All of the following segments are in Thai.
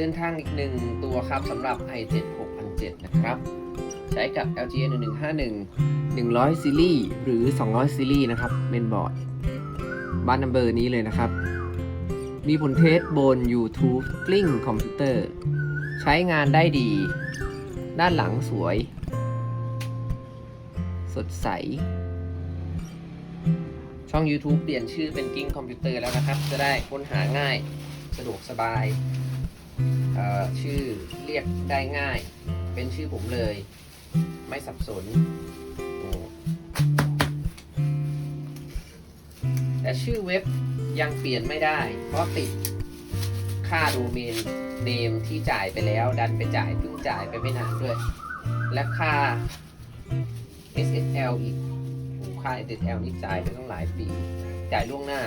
เดินทางอีกหนึ่งตัวครับสำหรับ i7 6007 นะครับ ใช้กับ LG N1151 100 ซีรีส์หรือ 200 ซีรีส์นะครับเมนบอร์ดบ้านนัมเบอร์นี้เลยนะครับ มีผลเทสบน YouTube กลิ้งคอมพิวเตอร์ ใช้งานได้ดี ด้านหลังสวย สดใส ช่อง YouTube เปลี่ยนชื่อเป็นกิ้งคอมพิวเตอร์แล้วนะครับ จะได้ค้นหาง่ายสะดวกสบาย ชื่อเรียกได้ง่าย เป็นชื่อผมเลย ไม่สับสน แต่ชื่อเว็บยังเปลี่ยนไม่ได้ เพราะติดค่าโดเมนเนมที่จ่ายไปแล้ว ดันไปจ่ายเพิ่งจ่ายไปไม่นานด้วย และค่า SSL อีกค่า SSL นี่จ่ายไปตั้งหลายปี จ่ายล่วงหน้า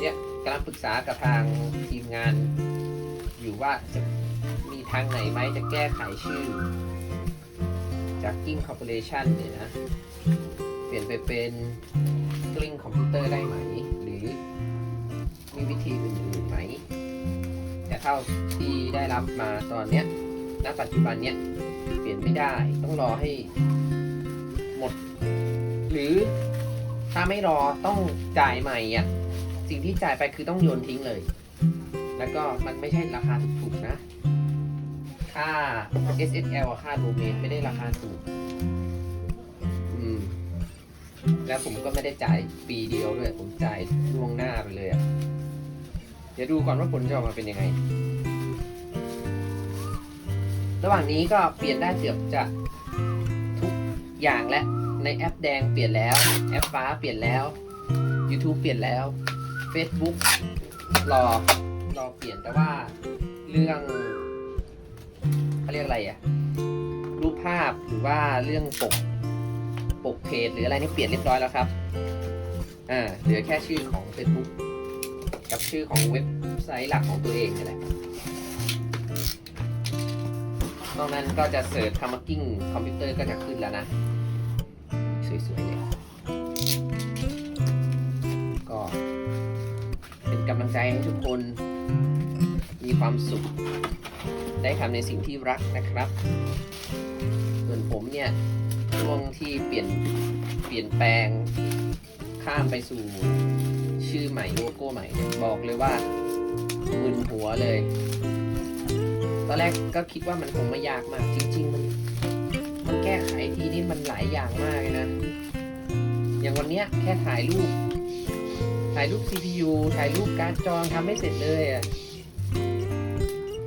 เนี่ย กำลังปรึกษากับทางทีมงาน อยู่ว่าจะมีทางไหนไหมจะแก้ไขชื่อ จาก King Corporation เนี่ยนะ เปลี่ยนไปเป็น Kling Computer ได้ไหม หรือมีวิธีอื่นๆไหม แต่เท่าที่ได้รับมาตอนเนี้ยณปัจจุบันเนี้ยเปลี่ยนไม่ได้ต้องรอให้หมด หรือถ้าไม่รอต้องจ่ายใหม่อะ สิ่งที่จ่ายไปคือต้องโยนทิ้งเลย แล้วก็มันไม่ใช่ราคาถูกๆนะ ค่า SSL ค่าโดเมนไม่ได้ราคาถูก อืม แล้วผมก็ไม่ได้จ่ายปีเดียวด้วย ผมจ่ายล่วงหน้าไปเลยอะ่ะ เดี๋ยวดูก่อนว่าผลจะออกมาเป็นยังไง ระหว่างนี้ก็เปลี่ยนได้เกือบจะทุกอย่างและในแอปแดงเปลี่ยนแล้ว แอปฟ้าเปลี่ยนแล้ว YouTube เปลี่ยนแล้ว Facebook รอรอเปลี่ยนแต่ว่าเรื่องเขาเรียกอะไรอะรูปภาพหรือว่าเรื่องปกปกเพจหรืออะไรนี่เปลี่ยนเรียบร้อยแล้วครับอ่าเหลือแค่ชื่อของ Facebook กับชื่อของเว็บไซต์หลักของตัวเองนี่แหละนอกนั้นก็จะเสิร์ชคำว่ากิ้งคอมพิวเตอร์ก็จะขึ้นแล้วนะ สวยๆเลย ใจให้ทุกคนมีความสุข ได้ทำในสิ่งที่รักนะครับ ส่วนผมเนี่ยช่วงที่เปลี่ยนเปลี่ยนแปลงข้ามไปสู่ชื่อใหม่โลโก้ใหม่เนี่ยบอกเลยว่ามึนหัวเลย ตอนแรกก็คิดว่ามันคงไม่ยากมาก จริง ๆ มันมันแก้ไขทีนี่มันหลายอย่างมากเลยนะ อย่างวันเนี้ยแค่ถ่ายรูป ถ่ายรูป CPU ถ่ายรูปการ์ดจอทำไม่เสร็จเลยอะ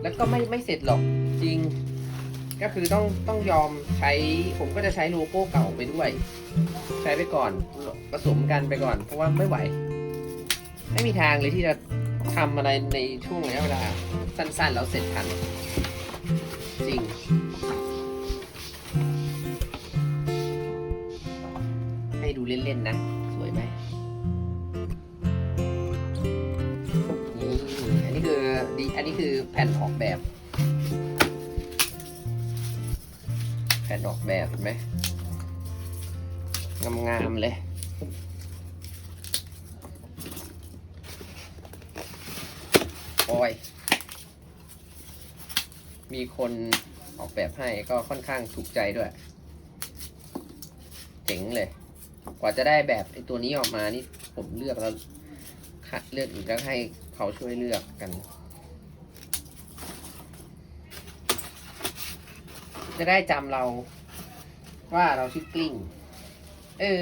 แล้วก็ไม่ไม่เสร็จหรอกจริง ก็คือต้องต้องยอมใช้ผมก็จะใช้โลโก้เก่าไปด้วย ใช้ไปก่อนผสมกันไปก่อน เพราะว่าไม่ไหว ไม่มีทางเลยที่จะทำอะไรในช่วงระยะเวลาสั้นๆแล้วเสร็จทัน จริงให้ดูเล่นๆนะ อันนี้คือแผ่นออกแบบ แผ่นออกแบบเห็นไหมงามๆเลย โอ้ย มีคนออกแบบให้ก็ค่อนข้างถูกใจด้วย เจ๋งเลย กว่าจะได้แบบไอ้ตัวนี้ออกมานี่ผมเลือกแล้วคัดเลือกอีกแล้วให้เขาช่วยเลือกกัน จะได้จำเรา ว่าเราชื่อกลิ้ง เออ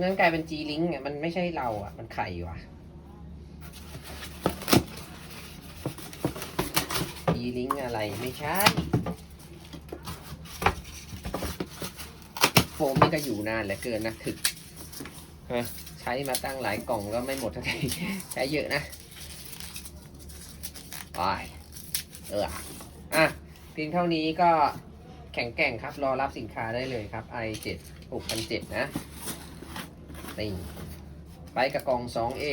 งั้นกลายเป็น G Link อะมันไม่ใช่เราอะ มันไข่วะ G Link อะไรไม่ใช่โฟมนี่ก็อยู่นานเหลือเกินนะถึกฮะใช้มาตั้งหลายกล่องก็ไม่หมดทันทีใช้เยอะนะไปเอออะ เพียงเท่านี้ก็แข็งแกร่งครับ รอรับสินค้าได้เลยครับ i7 6007 นะนี่ไปกับกล่อง 2A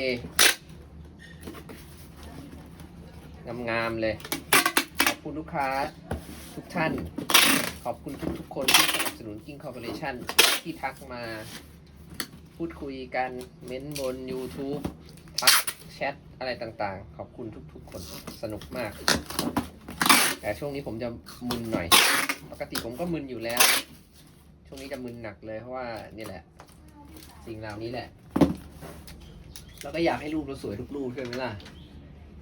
งามๆเลย ขอบคุณลูกค้าทุกท่าน ขอบคุณทุกๆคนที่สนับสนุน King Corporation ที่ทักมา พูดคุยกัน เม้นบน YouTube ทักแชทอะไรต่างๆ ขอบคุณทุกๆคนสนุกมาก แต่ช่วงนี้ผมจะมึนหน่อย ปกติผมก็มึนอยู่แล้ว ช่วงนี้จะมึนหนักเลยเพราะว่านี่แหละ สิ่งเหล่านี้แหละเราก็อยากให้รูปเราสวยทุกรูปใช่ไหมล่ะ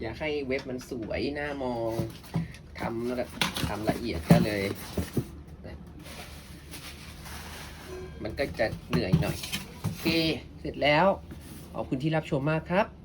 อยากให้เว็บมันสวยน่ามองทำแล้วแบบทำละเอียดก็เลย มันก็จะเหนื่อยหน่อย โอเค เสร็จแล้ว ขอบคุณที่รับชมมากครับ